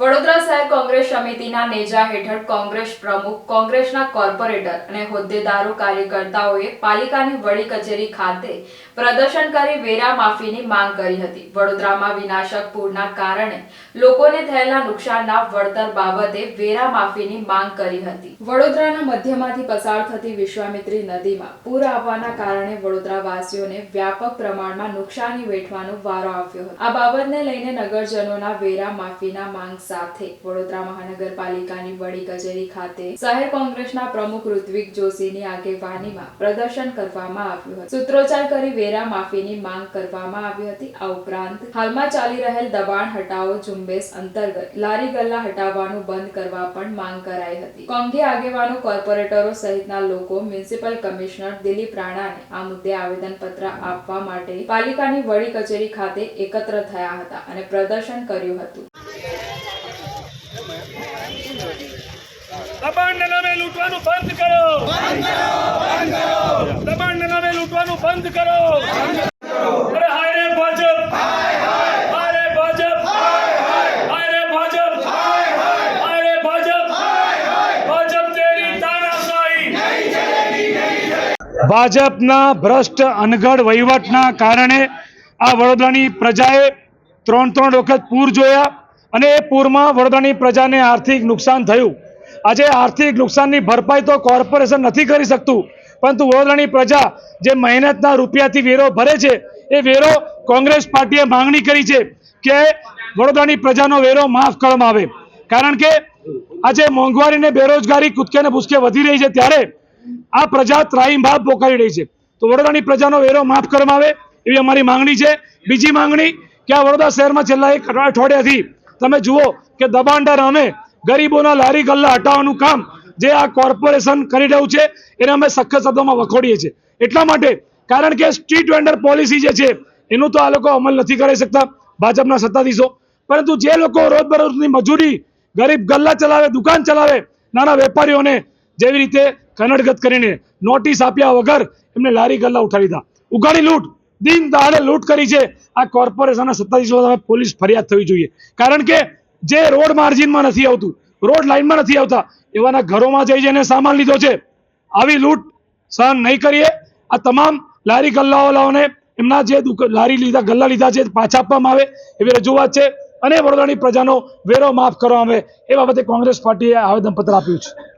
વડોદરા કોંગ્રેસ સમિતિના નેજા હેઠળ કોંગ્રેસ પ્રમુખ, કોંગ્રેસના કોર્પોરેટર અને હોદ્દેદારો કાર્યકર્તાઓએ પાલિકાની વડી કચેરી ખાતે પ્રદર્શન કરી વેરા માફીની માંગ કરી હતી. વડોદરામાં વિનાશક પૂરના કારણે લોકોને થયેલા નુકસાનના વળતર બાબતે વેરા માફીની માંગ કરી હતી. વડોદરાના મધ્યમાંથી પસાર થતી વિશ્વામિત્રી નદીમાં પૂર આવવાના કારણે વડોદરા વાસીઓને વ્યાપક પ્રમાણમાં નુકસાની વેઠવાનો વારો આવ્યો હતો. આ બાબતને લઈને નગરજનોના વેરા માફીના માંગ સાથે વડોદરા મહાનગરપાલિકાની વડી કચેરી ખાતે શહેર કોંગ્રેસના પ્રમુખ ઋત્વિક જોશીની આગેવાનીમાં પ્રદર્શન કરવામાં આવ્યું હતું. સૂત્રોચ્ચાર કરી વેરા માફીની માંગ કરવામાં આવી હતી. આ ઉપરાંત હાલમાં ચાલી રહેલ દબાણ હટાવો ઝુંબેશ અંતર્ગત લારી ગલ્લા હટાવવાનું બંધ કરવા પણ માંગ કરાઈ હતી. કોંગ્રેસ આગેવાનો, કોર્પોરેટરો સહિતના લોકો, મ્યુનિસિપલ કમિશનર દિલીપ રાણાને આ મુદ્દે આવેદનપત્ર આપવા માટે પાલિકાની વડી કચેરી ખાતે એકત્ર થયા હતા અને પ્રદર્શન કર્યું હતું. દબાણના નામે લૂંટવાનું બંધ કરો. દબાણના નામે લૂંટવાનું બંધ કરો. ભાજપના ભ્રષ્ટ અનગઢ વહીવટના કારણે આ વડોદરાની પ્રજાએ ત્રણ ત્રણ વખત પૂર જોયા અને એ પૂરમાં વડોદરાની પ્રજાને આર્થિક નુકસાન થયું. આજે આર્થિક નુકસાનની ભરપાઈ તો કોર્પોરેશન નથી કરી શકતું, પરંતુ વડોદરાની પ્રજા જે મહેનતના રૂપિયાથી વેરો ભરે છે, એ વેરો કોંગ્રેસ પાર્ટીએ માંગણી કરી છે કે વડોદરાની પ્રજાનો વેરો માફ કરવામાં આવે. કારણ કે આજે મોંઘવારી ને બેરોજગારી કૂદકે ને ભૂસકે વધી રહી છે ત્યારે આ પ્રજા ત્રાહીમ ભાવ પોકારી રહી છે. તો વડોદરાની પ્રજાનો વેરો માફ કરવામાં આવે એવી અમારી માંગણી છે. બીજી માંગણી કે આ વડોદરા શહેરમાં છેલ્લા એક અઠવાડિયાથી તમે જુઓ કે દબાણદાર અમે ગરીબોના લારી ગલ્લા હટાવવાનું કામ જે આ કોર્પોરેશન કરી રહ્યું છે, એને અમે સખત શબ્દોમાં વખોડીએ છીએ. એટલા માટે કારણ કે સ્ટ્રીટ વેન્ડર પોલિસી જે છે, એનું તો આ લોકો અમલ નથી કરી શકતા, ભાજપના સત્તાધીશો. પરંતુ જે લોકો રોજબરોજની મજૂરી, ગરીબ ગલ્લા ચલાવે, દુકાન ચલાવે, નાના વેપારીઓને જેવી રીતે કનડગત કરીને નોટિસ આપ્યા વગર એમને લારી ગલ્લા ઉઠાવી દીધા. ઉઘાડી લૂંટ, દિન દહાડે લૂંટ કરી છે. આ કોર્પોરેશનના સત્તાધીશો સામે પોલીસ ફરિયાદ થવી જોઈએ. કારણ કે જે રોડ માર્જિનમાં નથી આવતું રોડ લાઇનમાં નથી આવતા. એવાના ઘરોમાં જઈ જઈને સામાન લીધો છે. આવી લૂંટ સહન નહીં કરીએ. આ તમામ લારી ગલ્લાઓને એમના જે લારી લીધા, ગલ્લા લીધા છે, પાછા આપવામાં આવે એવી રજૂઆત છે. અને વડોદરાની પ્રજાનો વેરો માફ કરવામાં આવે. એ બાબતે કોંગ્રેસ પાર્ટીએ આવેદનપત્ર આપ્યું છે.